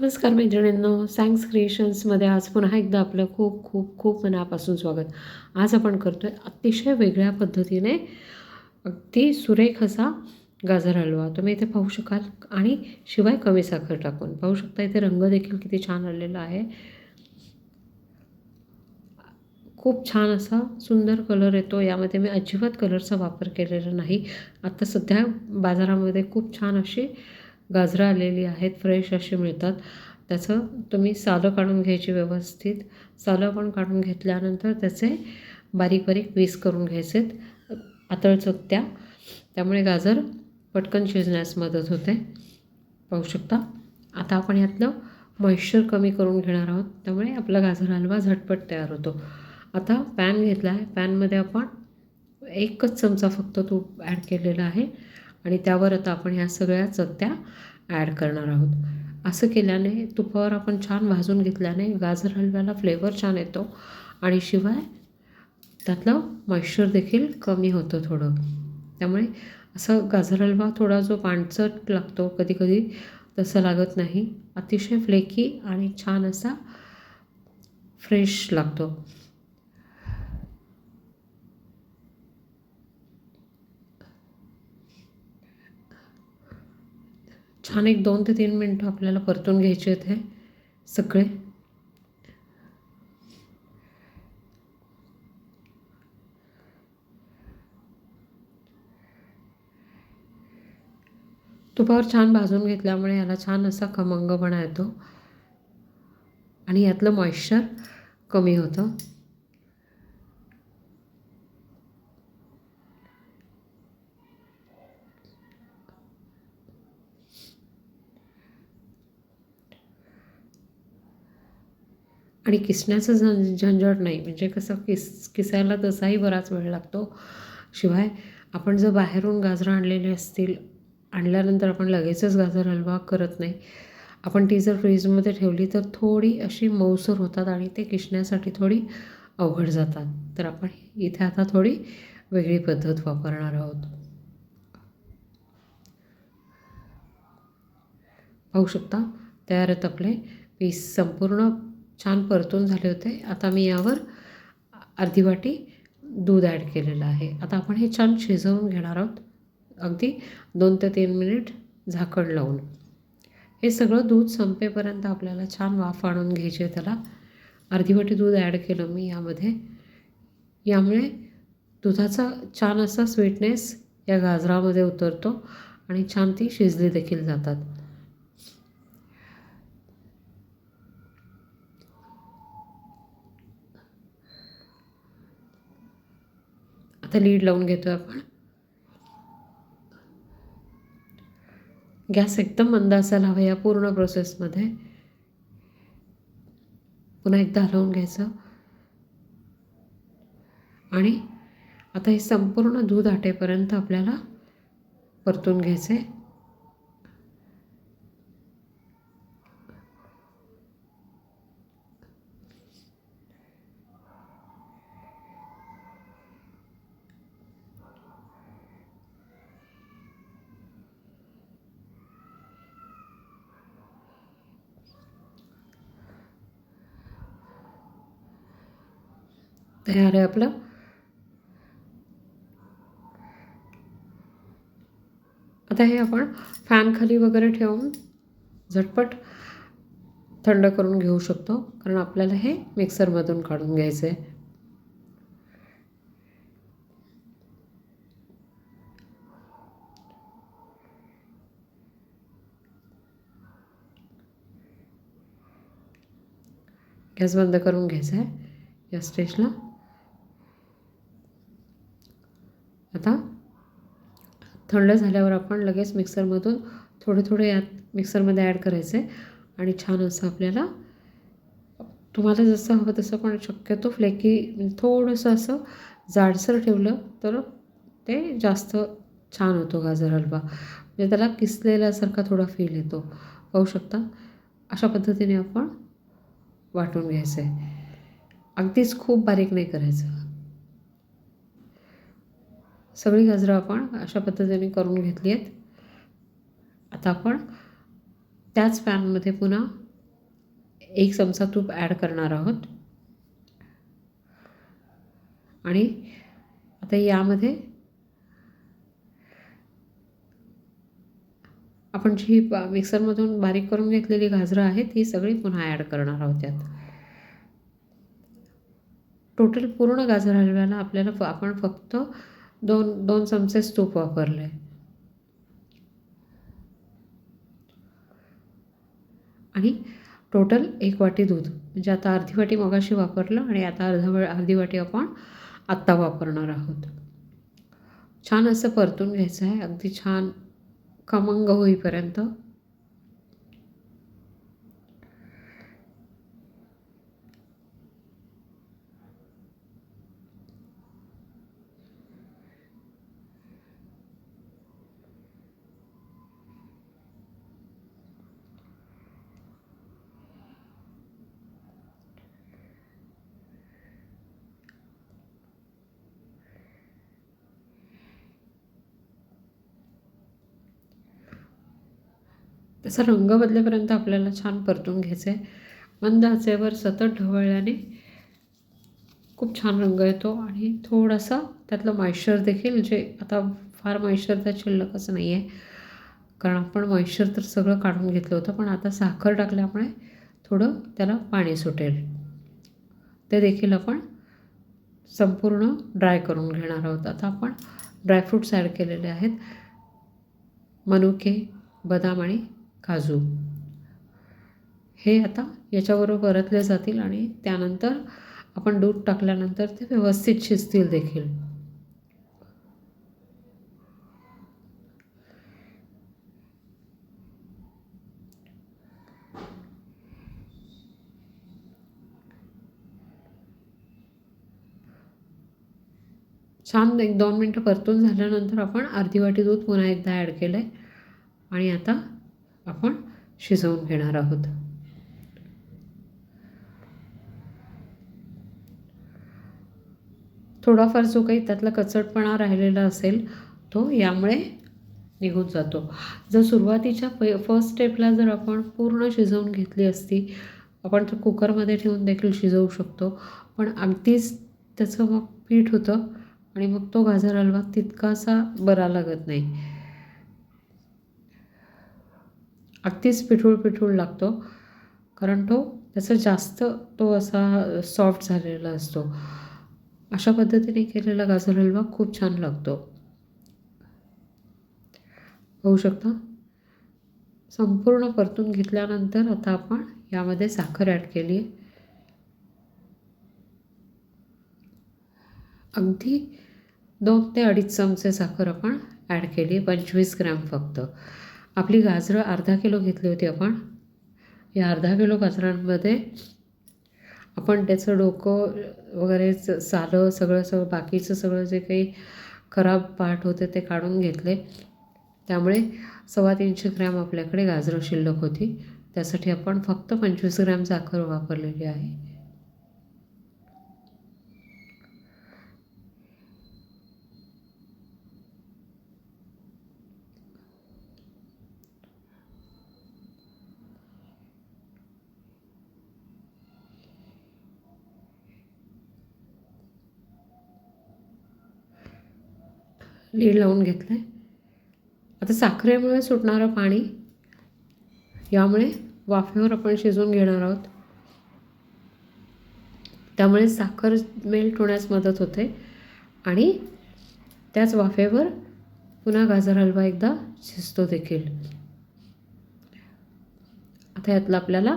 नमस्कार मैत्रिणींनो सँक्स क्रिएशन्समध्ये आज पुन्हा एकदा आपलं खूप खूप खूप मनापासून स्वागत. आज आपण करतो आहे अतिशय वेगळ्या पद्धतीने अगदी सुरेख असा गाजर हलवा. तुम्ही इथे पाहू शकाल. आणि शिवाय कमी साखर टाकून. पाहू शकता इथे रंग देखील किती छान आलेला आहे. खूप छान असा सुंदर कलर येतो. यामध्ये मी अजिबात कलरचा वापर केलेला नाही. आत्ता सध्या बाजारामध्ये खूप छान अशी गाजरं आलेली आहेत फ्रेश अशी मिळतात. त्याचं तुम्ही सालं काढून घ्यायची व्यवस्थित. सालं पण काढून घेतल्यानंतर त्याचे बारीक बारीक पीस करून घ्यायचेत पातळ चकत्या. त्यामुळे गाजर पटकन शिजण्यास मदत होते. पाहू शकता. आता आपण यातलं मॉइश्चर कमी करून घेणार आहोत. त्यामुळे आपला गाजर हलवा झटपट तयार होतो. आता पॅन घेतला आहे पॅनमध्ये आपण एकच चमचा फक्त तूप ॲड केलेला आहे. आणि त्यावर आता आपण ह्या सगळ्या चत्त्या ॲड करणार आहोत. असं केल्याने तुपावर आपण छान भाजून घेतल्याने गाजर हलव्याला फ्लेवर छान येतो. आणि शिवाय त्यातलं मॉइश्चर देखील कमी होतं थोडं. त्यामुळे असं गाजर हलवा थोडा जो पाणचट लागतो कधीकधी तसं लागत नाही. अतिशय फ्लेकी आणि छान असा फ्रेश लागतो. छान एक दोन ते तीन मिनटं आपल्याला परतून घ्यायचे आहेत हे सगळे. तुपावर छान भाजून घेतल्यामुळे याला छान असा खमंगपणा येतो. आणि यातलं मॉइश्चर कमी होतं. आणि किसण्याचं झं झंझट नाही. म्हणजे कसं किस किसायला तसाही बराच वेळ लागतो. शिवाय आपण जर बाहेरून गाजरं आणलेली असतील आणल्यानंतर आपण लगेचच गाजर हलवा करत नाही. आपण ती जर फ्रीजमध्ये ठेवली तर थोडी अशी मऊसर होतात आणि ते किसण्यासाठी थोडी अवघड जातात. तर आपण इथे आता थोडी वेगळी पद्धत वापरणार आहोत. पाहू शकता तयार आहेत आपले पीस संपूर्ण छान परतून झाले होते. आता मी यावर अर्धी वाटी दूध ॲड केलेलं आहे. आता आपण हे छान शिजवून घेणार आहोत. अगदी दोन ते तीन मिनिट झाकण लावून. हे सगळं दूध संपेपर्यंत आपल्याला छान वाफ आणून घ्यायची आहे त्याला. अर्धी वाटी दूध ॲड केलं मी यामध्ये. यामुळे दुधाचा छान असा स्वीटनेस या गाजरामध्ये उतरतो आणि छान ती शिजली देखील जातात. आता लीड लावून घेतो आपण. गॅस एकदम मंद असायला हवा या पूर्ण प्रोसेसमध्ये पुन्हा एकदा हलवून घ्यायचं. आणि आता हे संपूर्ण दूध आटेपर्यंत आपल्याला परतून घ्यायचं आहे तयार आहे आपलं. आता हे आपण फॅन खाली वगैरे ठेवून झटपट थंड करून घेऊ शकतो. कारण आपल्याला हे मिक्सरमधून काढून घ्यायचं आहे गॅस बंद करून घ्यायचा आहे या स्टेजला आता थंड झाल्यावर आपण लगेच मिक्सरमधून थोडे थोडे यात मिक्सरमध्ये ॲड करायचे आणि छान असं आपल्याला तुम्हाला जसं हवं तसं पण शक्यतो फ्लेकी म्हणजे थोडंसं असं जाडसर ठेवलं तर ते जास्त छान होतो गाजर हलवा. म्हणजे त्याला किसलेल्यासारखा थोडा फील येतो. पाहू शकता? अशा पद्धतीने आपण वाटून घ्यायचं. आहे अगदीच खूप बारीक नाही करायचं. सगळी गाजरं आपण अशा पद्धतीने करून घेतली आहेत. आता आपण त्याच पॅनमध्ये पुन्हा एक चमचा तूप ॲड करणार आहोत. आणि आता यामध्ये आपण जी मिक्सरमधून बारीक करून घेतलेली गाजरं आहेत ही सगळी पुन्हा ॲड करणार आहोत त्यात. टोटल पूर्ण गाजर हलव्याला आपल्याला फ आपण फक्त दोन दोन चमचे तूप वापरले. आणि टोटल एक वाटी दूध. म्हणजे आता अर्धी वाटी मगाशी वापरलं आणि आता अर्धा वेळ अर्धी वाटी आपण आत्ता वापरणार आहोत. छान असं परतून घ्यायचं आहे. अगदी छान खमंग होईपर्यंत त्याचा रंग बदलेपर्यंत आपल्याला छान परतून घ्यायचं आहे मंद आचेवर सतत ढवळल्याने खूप छान रंग येतो आणि थोडासा त्यातलं मॉइश्चर देखील जे आता फार मॉइश्चर त्यात शिल्लकच नाही आहे कारण आपण मॉइश्चर तर सगळं काढून घेतलं होतं पण आता साखर टाकल्यामुळे थोडं त्याला पाणी सुटेल. ते देखील आपण संपूर्ण ड्राय करून घेणार आहोत. आता आपण ड्रायफ्रूट्स ॲड केलेले आहेत. मनुके बदाम आणि काजू. हे आता याच्याबरोबर परतले जातील आणि त्यानंतर आपण दूध टाकल्यानंतर ते व्यवस्थित शिजतील देखील. छान एक दोन मिनटं परतून झाल्यानंतर आपण अर्धी वाटी दूध पुन्हा एकदा ॲड केलं आहे आणि आता आपण शिजवून घेणार आहोत. थोडाफार जो काही त्यातला कचटपणा राहिलेला असेल तो यामुळे निघून जातो. जर सुरुवातीच्या प फर्स्ट स्टेपला जर आपण पूर्ण शिजवून घेतली असती आपण तर कुकरमध्ये ठेवून देखील शिजवू शकतो. पण अगदीच त्याचं मग पीठ होतं आणि मग तो गाजर हलवा तितकासा बरा लागत नाही. अगदीच पिठूळ पिठूळ लागतो. कारण तो त्याचा जास्त तो असा सॉफ्ट झालेला असतो. अशा पद्धतीने केलेला गाजर हलवा खूप छान लागतो. होऊ शकता? संपूर्ण परतून घेतल्यानंतर आता आपण यामध्ये साखर ॲड केली आहे. अगदी दोन ते अडीच चमचे साखर आपण ॲड केली आहे. पंचवीस ग्रॅम फक्त. आपली गाजरं अर्धा किलो घेतली होती आपण. या अर्धा किलो गाजरांमध्ये आपण त्याचं डोकं वगैरे सालं सगळं सगळं बाकीचं सगळं जे काही खराब पार्ट होते ते काढून घेतले. त्यामुळे सव्वा तीनशे ग्रॅम आपल्याकडे गाजरं शिल्लक होती. त्यासाठी आपण फक्त पंचवीस ग्रॅम साखर वापरलेली आहे. लीड लावून घेतलं आहे आता साखरेमुळे सुटणारं पाणी यामुळे वाफेवर आपण शिजवून घेणार आहोत. त्यामुळे साखर मेल्ट होण्यास मदत होते. आणि त्याच वाफेवर पुन्हा गाजर हलवा एकदा शिजतो देखील. आता यातलं आपल्याला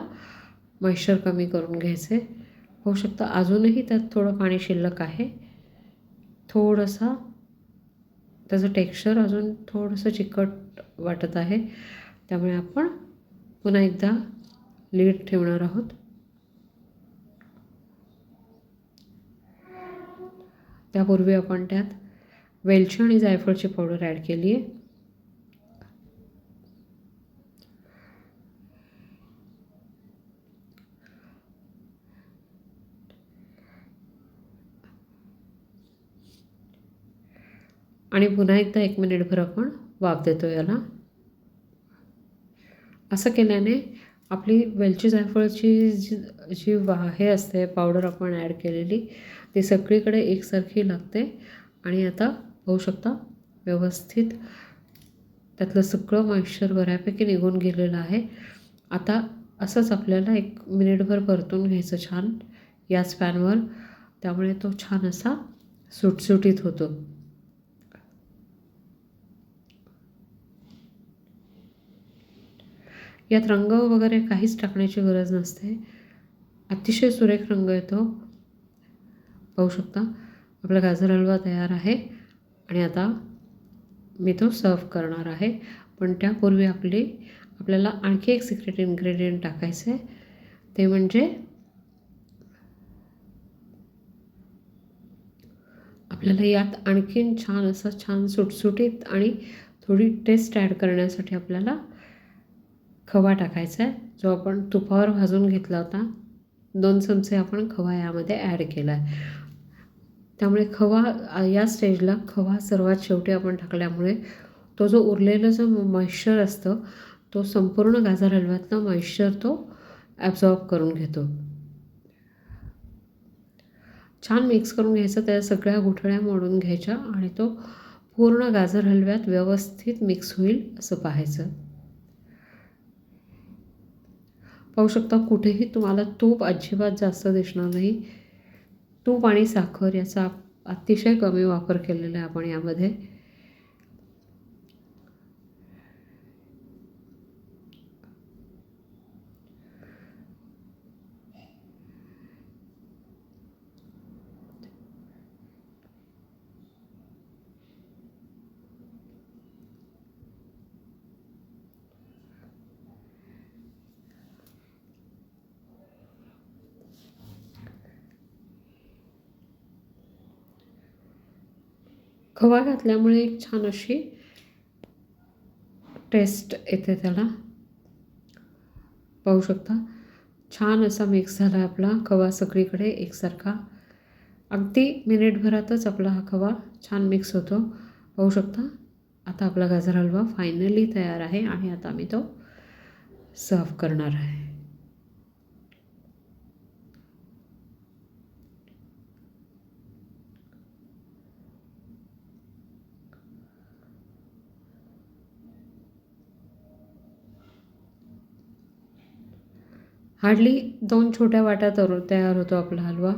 मॉइश्चर कमी करून घ्यायचं आहे होऊ शकतं अजूनही त्यात थोडं पाणी शिल्लक आहे. थोडंसं त्याचं टेक्स्चर अजून थोडंसं चिकट वाटत आहे. त्यामुळे आपण पुन्हा एकदा लीड ठेवणार आहोत. त्यापूर्वी आपण त्यात वेलची आणि जायफळची पावडर ॲड केली आहे आणि पुन्हा एकदा एक मिनिटभर आपण वाफ देतो याला. असं केल्याने आपली वेलची जायफळची जी जी वा हे असते पावडर आपण ॲड केलेली ती सगळीकडे एकसारखी लागते आणि आता होऊ शकता व्यवस्थित त्यातलं सगळं मॉइश्चर बऱ्यापैकी निघून गेलेलं आहे. आता असंच आपल्याला एक मिनिटभर परतून घ्यायचं छान याच पॅनवर त्यामुळे तो छान असा सुटसुटीत होतो. यात रंग वगैरे काहीच टाकण्याची गरज नसते. अतिशय सुरेख रंग येतो. पाहू शकता आपला गाजर हलवा तयार आहे. आणि आता मी तो सर्व करणार आहे. पण त्यापूर्वी आपली आपल्याला आणखी एक सिक्रेट इन्ग्रेडियंट टाकायचं आहे ते म्हणजे आपल्याला यात आणखीन छान असं छान सुटसुटीत आणि थोडी टेस्ट ॲड करण्यासाठी आपल्याला खवा टाकायचा आहे. जो आपण तुपावर भाजून घेतला होता दोन चमचे आपण खवा यामध्ये ॲड केला आहे. त्यामुळे खवा या स्टेजला खवा सर्वात शेवटी आपण टाकल्यामुळे तो जो उरलेलं जो मॉइश्चर असतं तो संपूर्ण गाजर हलव्यातनं मॉइश्चर तो ॲब्झॉर्ब करून घेतो. छान मिक्स करून घ्यायचं त्या सगळ्या गुठळ्या मोडून घ्यायच्या आणि तो पूर्ण गाजर हलव्यात व्यवस्थित मिक्स होईल असं पाहायचं. पाहू शकता कुठेही तुम्हाला तूप अजिबात जास्त दिसणार नाही. तूप आणि साखर याचा अतिशय कमी वापर केलेला आहे आपण यामध्ये. खवा घातल्यामुळे एक छान अशी टेस्ट येते त्याला. पाहू शकता. छान असा मिक्स झाला आहे आपला खवा सगळीकडे एकसारखा. अगदी मिनिटभरातच आपला हा खवा छान मिक्स होतो. पाहू शकता. आता आपला गाजर हलवा फायनली तयार आहे आणि आता मी तो सर्व करणार आहे. हार्डली दोन छोट्या वाट्या तर तयार होतो आपला हलवा.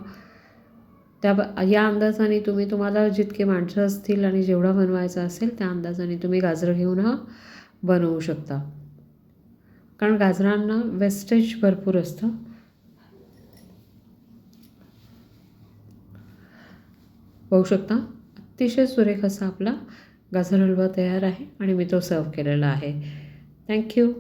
त्या या अंदाजाने तुम्ही तुम्हाला जितके माणसं असतील आणि जेवढा बनवायचा असेल त्या अंदाजाने तुम्ही गाजरं घेऊन हा बनवू शकता. कारण गाजरांना वेस्टेज भरपूर असतं. पाहू शकता अतिशय सुरेख असा आपला गाजर हलवा तयार आहे आणि मी तो सर्व केलेला आहे. थँक्यू